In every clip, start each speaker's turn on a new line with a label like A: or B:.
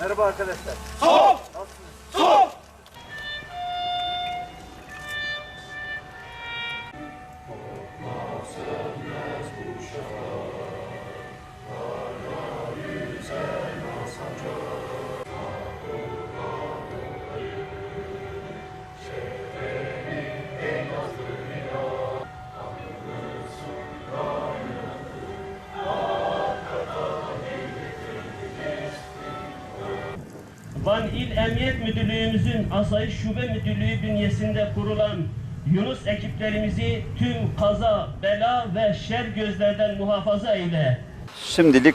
A: Merhaba arkadaşlar.
B: Van İl Emniyet Müdürlüğümüzün Asayiş Şube Müdürlüğü bünyesinde kurulan Yunus ekiplerimizi tüm kaza, bela ve şer gözlerden muhafaza eyle.
A: Şimdilik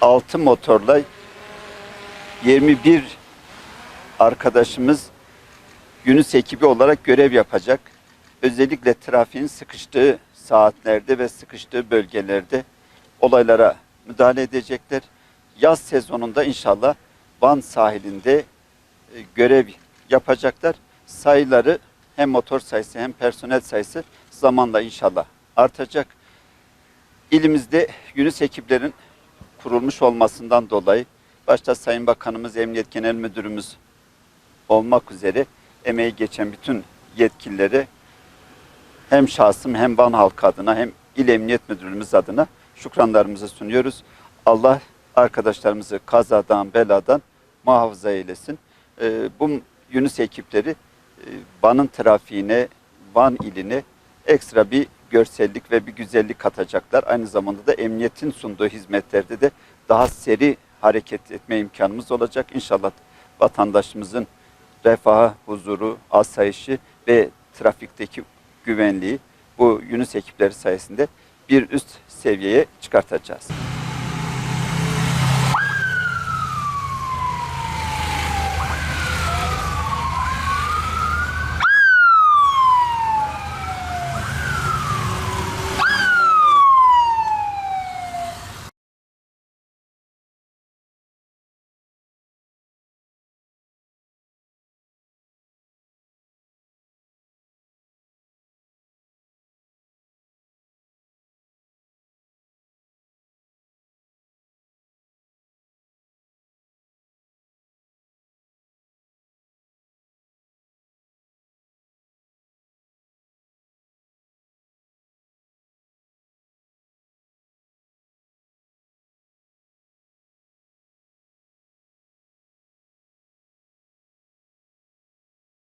A: 6 motorla 21 arkadaşımız Yunus ekibi olarak görev yapacak. Özellikle trafiğin sıkıştığı saatlerde ve sıkıştığı bölgelerde olaylara müdahale edecekler. Yaz sezonunda inşallah Van sahilinde e, görev yapacaklar. Sayıları hem motor sayısı hem personel sayısı zamanla inşallah artacak. İlimizde Yunus ekiplerin kurulmuş olmasından dolayı başta Sayın Bakanımız, Emniyet Genel Müdürümüz olmak üzere emeği geçen bütün yetkilileri hem şahsım hem Van halkı adına hem İl Emniyet Müdürlüğümüz adına şükranlarımızı sunuyoruz. Allah arkadaşlarımızı kazadan, beladan muhafaza eylesin. Ee, bu Yunus ekipleri e, Van'ın trafiğine, Van iline ekstra bir görsellik ve bir güzellik katacaklar. Aynı zamanda da emniyetin sunduğu hizmetlerde de daha seri hareket etme imkanımız olacak. İnşallah vatandaşımızın refahı, huzuru, asayişi ve trafikteki güvenliği bu Yunus ekipleri sayesinde bir üst seviyeye çıkartacağız.